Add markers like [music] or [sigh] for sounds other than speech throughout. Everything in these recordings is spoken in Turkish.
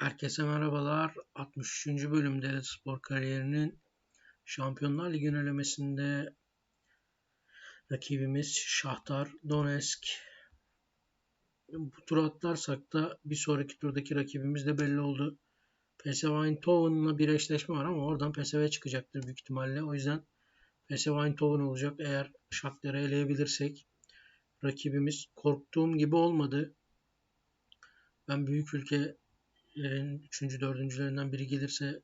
Herkese merhabalar. 63. bölümde spor kariyerinin Şampiyonlar Ligi elemesinde rakibimiz Şahtar Donetsk. Bu turu atlarsak da bir sonraki turdaki rakibimiz de belli oldu. PSV Eindhoven'la bir eşleşme var ama oradan PSV çıkacaktır büyük ihtimalle. O yüzden PSV Eindhoven olacak. Eğer Shakhtar'ı eleyebilirsek rakibimiz korktuğum gibi olmadı. Ben büyük ülke 3. 4.lerinden biri gelirse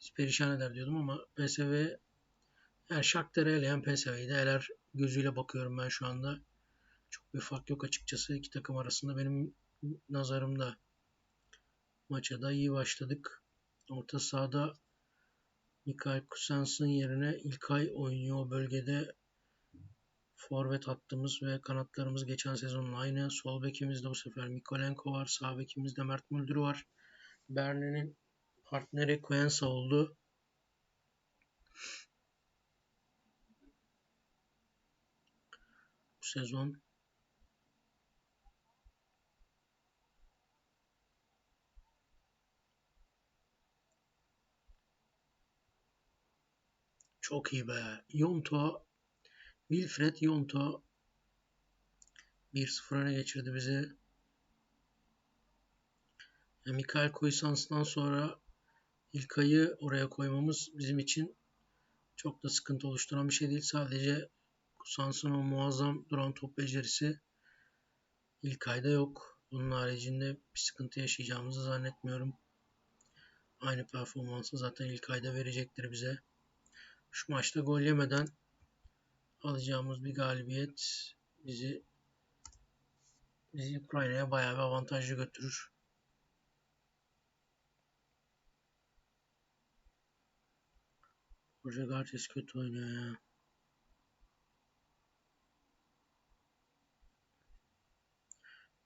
bizi perişan eder diyordum ama PSV yani Shakhtar'ı eleyen PSV'yi de eler gözüyle bakıyorum ben şu anda. Çok bir fark yok açıkçası iki takım arasında benim nazarımda. Maça da iyi başladık. Orta sahada Mikael Kusans'ın yerine İlkay oynuyor o bölgede. Forvet hattımız ve kanatlarımız geçen sezonun aynı. Sol bekimizde bu sefer Mikolenko var. Sağ bekimizde Mert Müldür var. Berlin'in partneri Coenza oldu. Bu sezon Çok iyi be. Yonto, Wilfred Yonto 1-0 öne geçirdi bizi. Mikael Koysans'tan sonra İlkay'ı oraya koymamız bizim için çok da sıkıntı oluşturan bir şey değil. Sadece Kusans'ın o muazzam duran top becerisi İlkay'da yok. Bunun haricinde bir sıkıntı yaşayacağımızı zannetmiyorum. Aynı performansı zaten İlkay'da verecektir bize. Şu maçta gol yemeden alacağımız bir galibiyet bizi bizi Ukrayna'ya bayağı bir avantajlı götürür. Hoca Gartes kötü oynuyor ya.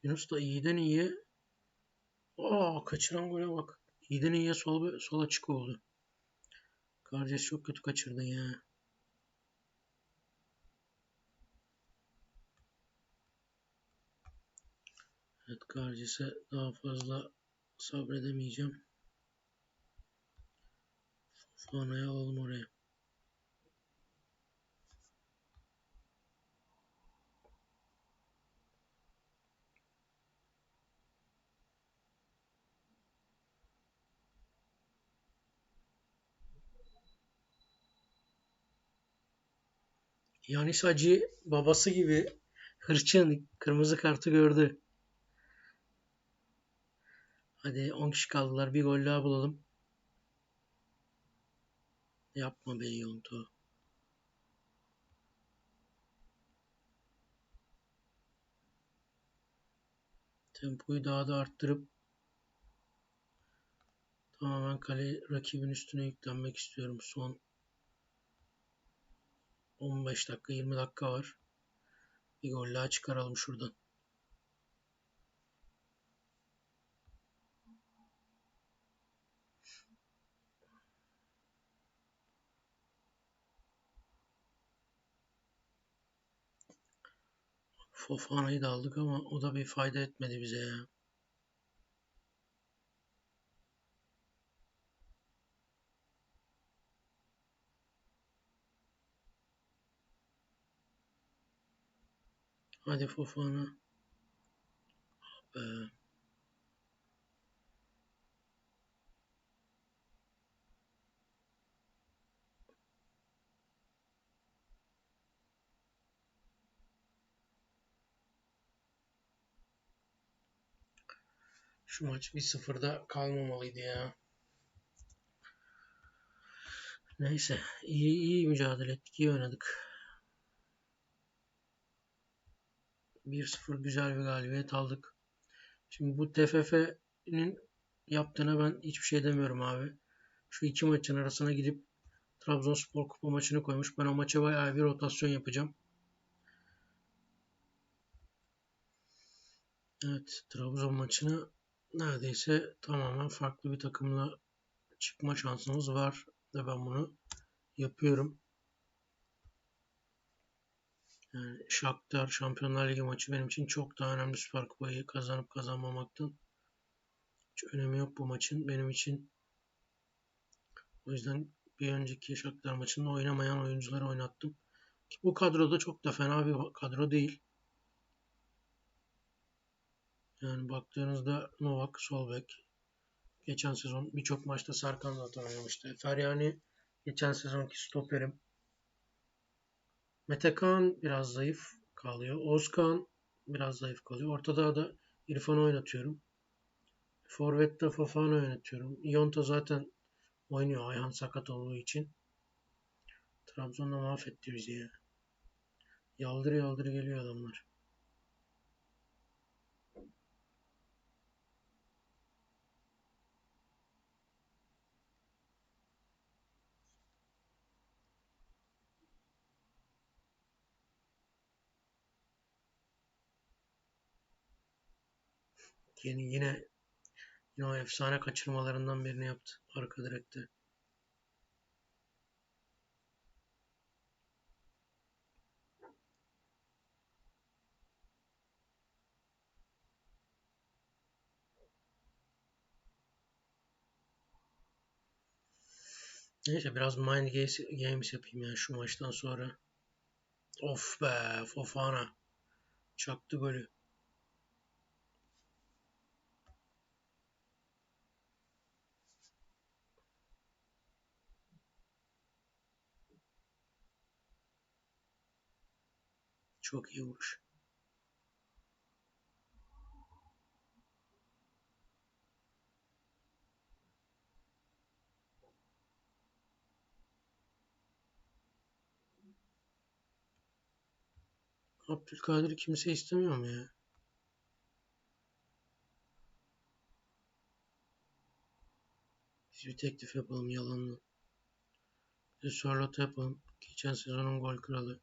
Yunus da iyiden iyiye Aa kaçıran gole bak. İyiden iyiye sol, sol açık oldu. Garces çok kötü kaçırdın ya. Evet Garces'e daha fazla sabredemeyeceğim. Fofana'yı alalım oraya. Yanis Hacı babası gibi hırçın kırmızı kartı gördü. Hadi 10 kişi kaldılar. Bir gol daha bulalım. Yapma be Yonto. Tempoyu daha da arttırıp tamamen kale rakibin üstüne yüklenmek istiyorum. Son 15 dakika 20 dakika var. Bir gol daha çıkaralım şuradan. Fofana'yı da aldık ama o da bir fayda etmedi bize ya. Hadi Fofana. Be. Şu maç bir sıfırda kalmamalıydı ya. Neyse iyi iyi mücadele ettik, iyi oynadık. 1-0 güzel bir galibiyet aldık. Şimdi bu TFF'nin yaptığına ben hiçbir şey demiyorum abi. Şu iki maçın arasına gidip Trabzonspor kupa maçını koymuş. Ben o maça bayağı bir rotasyon yapacağım. Evet Trabzon maçını neredeyse tamamen farklı bir takımla çıkma şansımız var. Ve ben bunu yapıyorum. Yani Shakhtar Şampiyonlar Ligi maçı benim için çok daha önemli Süper Kupayı kazanıp kazanmamaktan. Hiç önemi yok bu maçın benim için. O yüzden bir önceki Shakhtar maçında oynamayan oyuncuları oynattım. Bu kadroda çok da fena bir kadro değil. Yani baktığınızda Novak, Solbek, geçen sezon birçok maçta Serkan zaten oynamıştı. Feryani geçen sezonki stoperim. Metekan biraz zayıf kalıyor. Ozkan biraz zayıf kalıyor. Ortada da İrfan'ı oynatıyorum. Forvet'te Fofana oynatıyorum. Ionta zaten oynuyor Ayhan sakat olduğu için. Trabzon'da mahvetti bizi ya. Yaldır yaldır geliyor adamlar. Yeni yine yine o efsane kaçırmalarından birini yaptı arka direkte. Neyse biraz mind games yapayım yani şu maçtan sonra. Of be Fofana. Çaktı golü. Çok iyi vuruş. Abdülkadir kimse istemiyor mu ya? Biz bir teklif yapalım yalanlı. Bir de Charlotte yapalım. Geçen sezonun gol kralı.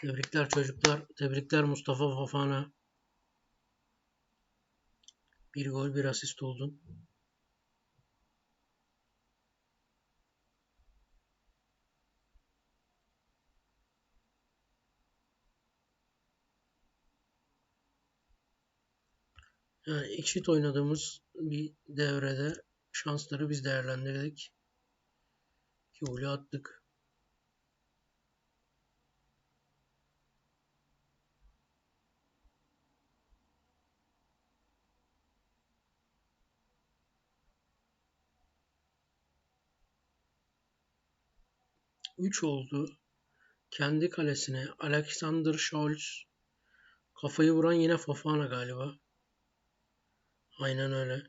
Tebrikler çocuklar. Tebrikler Mustafa Fofana. Bir gol bir asist oldun. Yani eşit oynadığımız bir devrede şansları biz değerlendirdik. İki golü attık. Üç oldu. Kendi kalesine Alexander Scholz kafayı vuran yine Fofana galiba. Aynen öyle.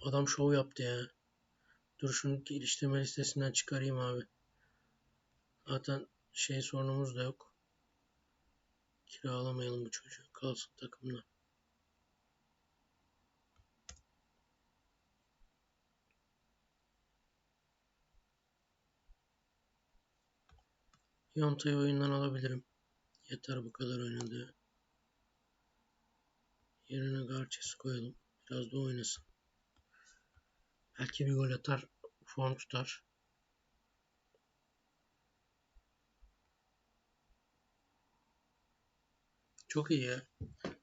Adam şov yaptı ya. Dur şunu geliştirme listesinden çıkarayım abi. Zaten şey sorunumuz da yok. Kiralamayalım bu çocuğu. Kalsın takımda. Yonta'yı oyundan alabilirim. Yeter bu kadar oynadı. Yerine Garçes'i koyalım. Biraz da oynasın. Belki bir gol atar. Form tutar. Çok iyi ya.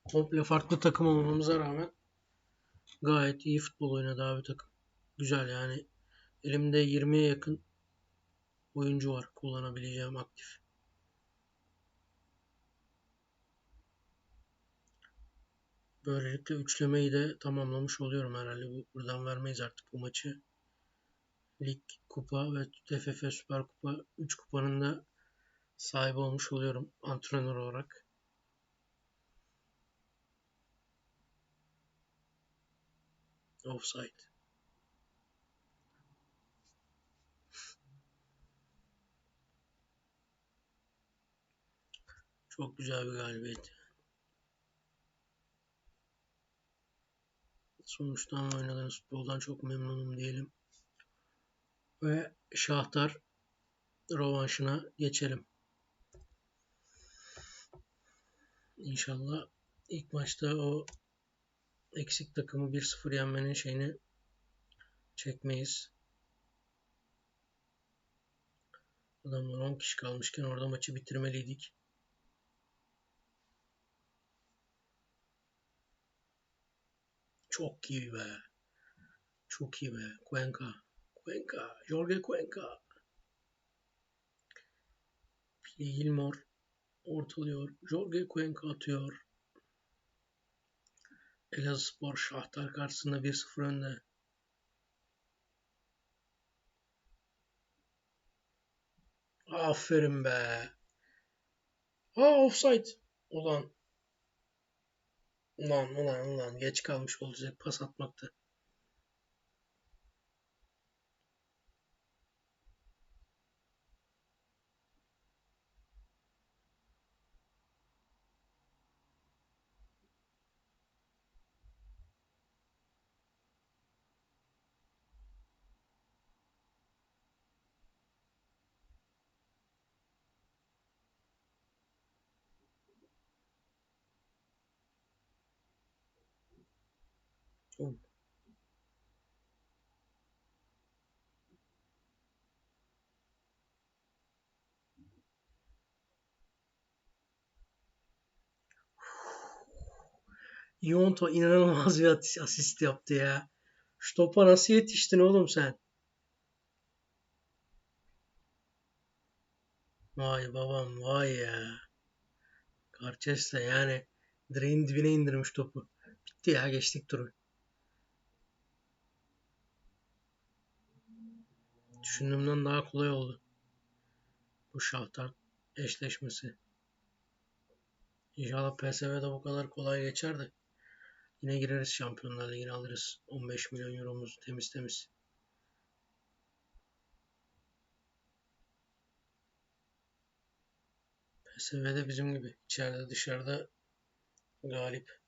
Komple farklı takım olmamıza rağmen gayet iyi futbol oynadı abi takım. Güzel yani. Elimde 20'ye yakın oyuncu var kullanabileceğim aktif. Böylelikle üçlemeyi de tamamlamış oluyorum herhalde. Bu, buradan vermeyiz artık bu maçı. Lig, kupa ve TFF Süper Kupa 3 kupanın da sahibi olmuş oluyorum antrenör olarak. Offside. Çok güzel bir galibiyet. Sonuçtan oynadığınız futboldan çok memnunum diyelim. Ve Şahtar rovanşına geçelim. İnşallah ilk maçta o eksik takımı 1-0 yenmenin şeyini çekmeyiz. Adamlar 10 kişi kalmışken orada maçı bitirmeliydik. Çok iyi be. Çok iyi be. Cuenca. Cuenca. Jorge Cuenca. Pili Gilmore ortalıyor. Jorge Cuenca atıyor. Elazığspor Şahtar karşısında 1-0 önde. Aferin be. Aa offside. Ulan. Ulan ulan ulan. Geç kalmış olacak pas atmakta. Yonto inanılmaz bir asist yaptı ya. Şu topa nasıl yetiştin oğlum sen? Vay babam vay ya. Karçesta yani direğin dibine indirmiş topu. Bitti ya geçtik turu. Düşündüğümden daha kolay oldu. Bu Şahtar eşleşmesi. İnşallah PSV'de bu kadar kolay geçer de yine gireriz Şampiyonlar Ligi'ne alırız. 15 milyon euromuzu temiz temiz. PSV'de bizim gibi içeride dışarıda galip.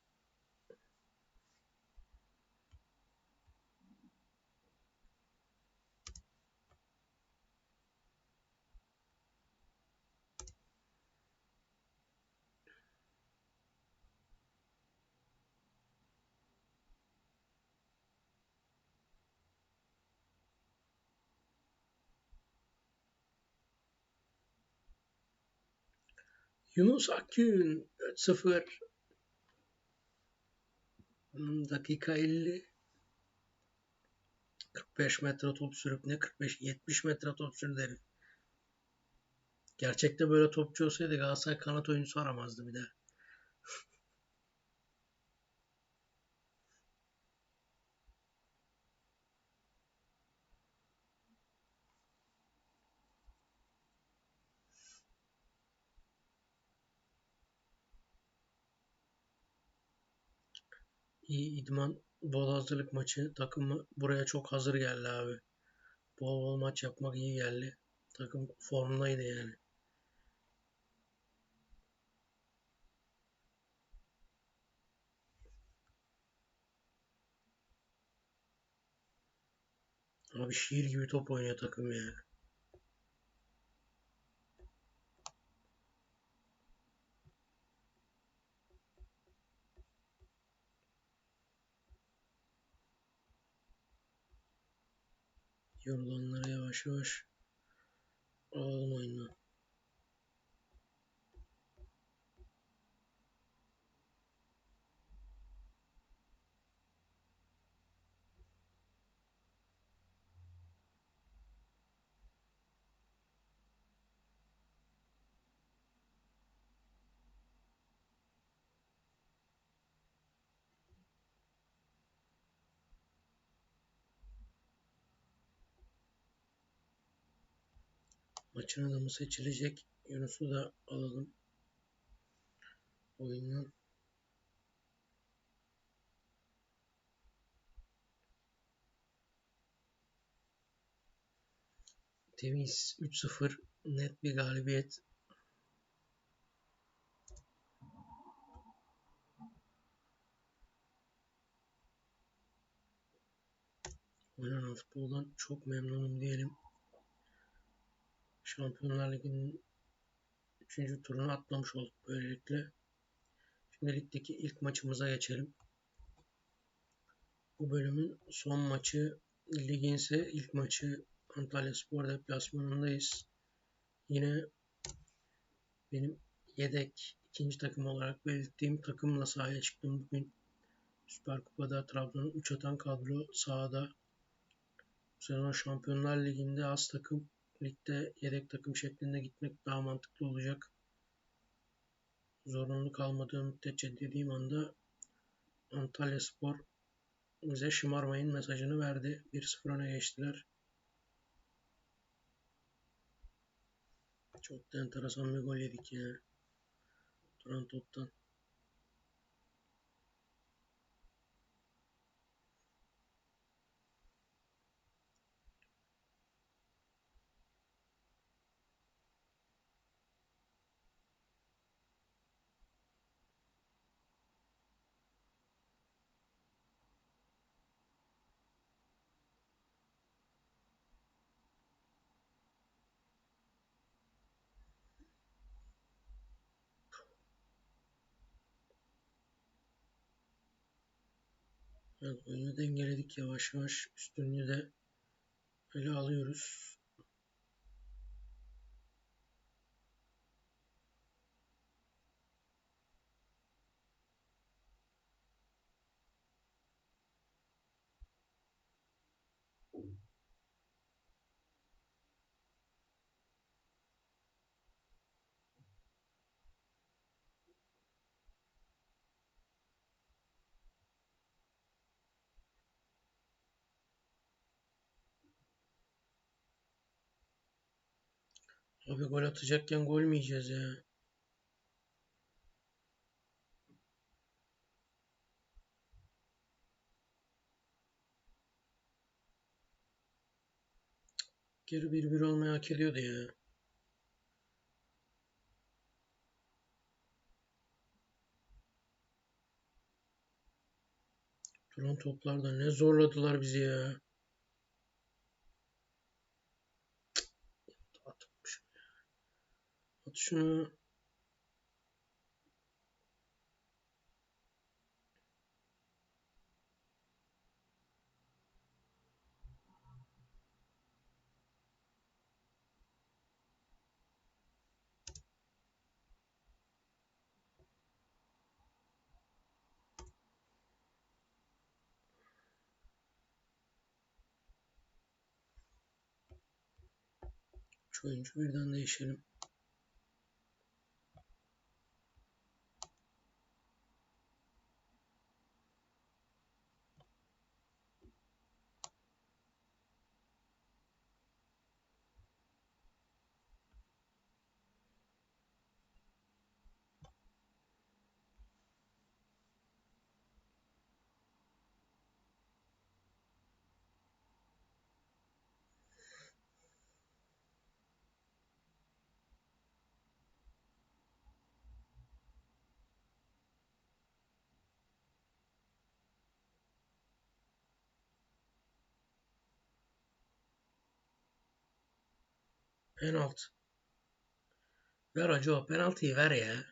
Yunus Akgün 4-0 dakika 50 45 metre top sürüp ne 45 70 metre top sürdü herif. Gerçekte böyle topçu olsaydı Galatasaray kanat oyuncusu aramazdı bir de. İyi idman, bol hazırlık maçı. Takımı buraya çok hazır geldi abi. Bol bol maç yapmak iyi geldi. Takım formdaydı yani. Abi şiir gibi top oynuyor takım ya. Yorulanları yavaş yavaş alalım oyundan. Maçın adamı seçilecek. Yunus'u da alalım. Oyundan. Temiz 3-0 net bir galibiyet. Oynanan futboldan çok memnunum diyelim. Şampiyonlar Ligi'nin 3. turunu atlamış olduk böylelikle. Şimdi ligdeki ilk maçımıza geçelim. Bu bölümün son maçı ligin ise ilk maçı Antalya Spor deplasmanındayız. Yine benim yedek ikinci takım olarak belirttiğim takımla sahaya çıktım bugün. Süper Kupa'da Trabzon'u 3 atan kadro sahada. Bu sezon Şampiyonlar Ligi'nde az takım, ligde yedek takım şeklinde gitmek daha mantıklı olacak. Zorunlu kalmadığı müddetçe dediğim anda Antalya Spor bize şımarmayın mesajını verdi. 1-0 öne geçtiler. Çok da enteresan bir gol yedik ya. Duran toptan. Evet, oyunu dengeledik yavaş yavaş. Üstünlüğü de ele alıyoruz. Abi gol atacakken gol mü yiyeceğiz ya? Geri bir bir olmayı hak ediyordu ya. Duran toplarda ne zorladılar bizi ya. At şunu. At şunu. Şu oyuncu birden değişelim. Penaltı. Ver hacı o penaltıyı ver ya.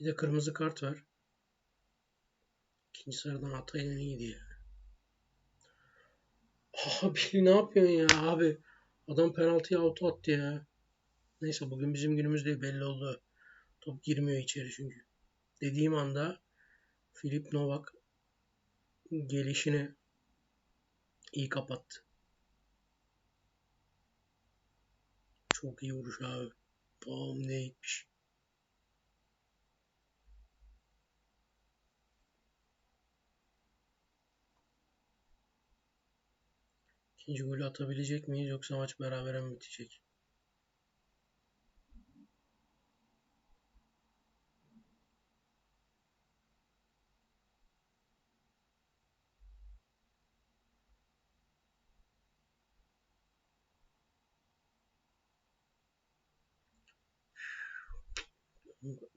Bir de kırmızı kart ver. İkinci sıradan ataydın iyiydi ya. Abi [laughs] ne yapıyorsun ya abi? Adam penaltıyı auto attı ya. Neyse bugün bizim günümüz değil belli oldu. Top girmiyor içeri çünkü. Dediğim anda Filip Novak gelişini iyi kapattı. Çok iyi vuruş abi. Bam ne gitmiş. İkinci golü atabilecek miyiz yoksa maç berabere mi bitecek?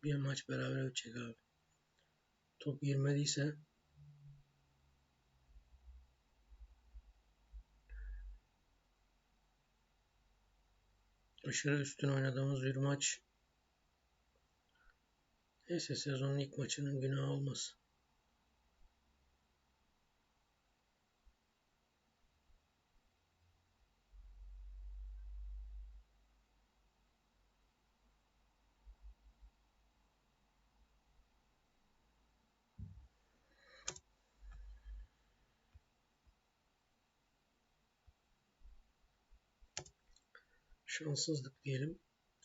Bir maç beraber bitecek abi. Top girmediyse aşırı üstün oynadığımız bir maç. Neyse sezonun ilk maçının günahı olmaz. Şanssızlık diyelim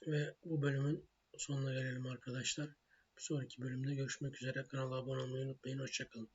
ve bu bölümün sonuna gelelim arkadaşlar. Bir sonraki bölümde görüşmek üzere. Kanala abone olmayı unutmayın. Hoşçakalın.